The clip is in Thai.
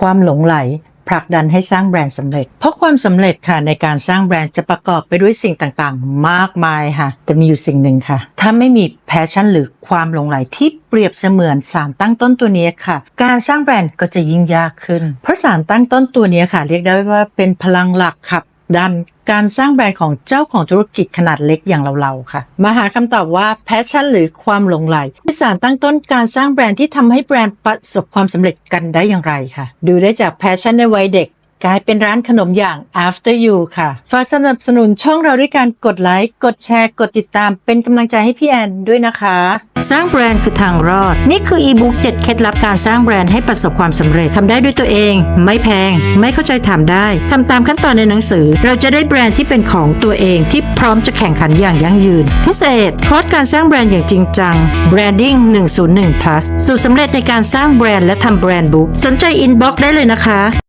ความหลงไหลผลักดันให้สร้างแบรนด์สำเร็จ เพราะความสำเร็จค่ะในการสร้างแบรนด์จะประกอบไปด้วยสิ่งต่างๆ มากมายค่ะ แต่มีอยู่สิ่งหนึ่งค่ะ ถ้าไม่มีแพชชั่นหรือความหลงไหลที่เปรียบเสมือนสารตั้งต้นตัวนี้ค่ะ การสร้างแบรนด์ก็จะยิ่งยากขึ้น เพราะสารตั้งต้นตัวนี้ค่ะ เรียกได้ว่าเป็นพลังหลักขับ ดันการสร้างแบรนด์ของเจ้าของธุรกิจขนาดเล็กอย่างเราๆค่ะ มาหาคำตอบว่าแพชชั่นหรือความหลงไหลที่สารตั้งต้นการสร้างแบรนด์ที่ทำให้แบรนด์ประสบความสำเร็จกันได้อย่างไรค่ะ ดูได้จากแพชชั่นในวัยเด็ก กลายเป็นร้านขนมอย่าง After You ค่ะ ฝากสนับสนุนช่องเราด้วยการกดไลค์ กดแชร์ กดติดตาม เป็นกำลังใจให้พี่แอนด้วยนะคะ สร้างแบรนด์คือทางรอด นี่คืออีบุ๊ก7เคล็ดลับการสร้างแบรนด์ให้ประสบความสำเร็จทำได้ด้วยตัวเอง ไม่แพง ไม่เข้าใจถามได้ทำตามขั้นตอนในหนังสือ เราจะได้แบรนด์ที่เป็นของตัวเองที่พร้อมจะแข่งขันอย่างยั่งยืน พิเศษคอร์สการสร้างแบรนด์อย่างจริงจัง Branding 101 plus สูตรสำเร็จในการสร้างแบรนด์และทำแบรนด์บุ๊กสนใจอินบ็อกซ์ได้เลยนะคะ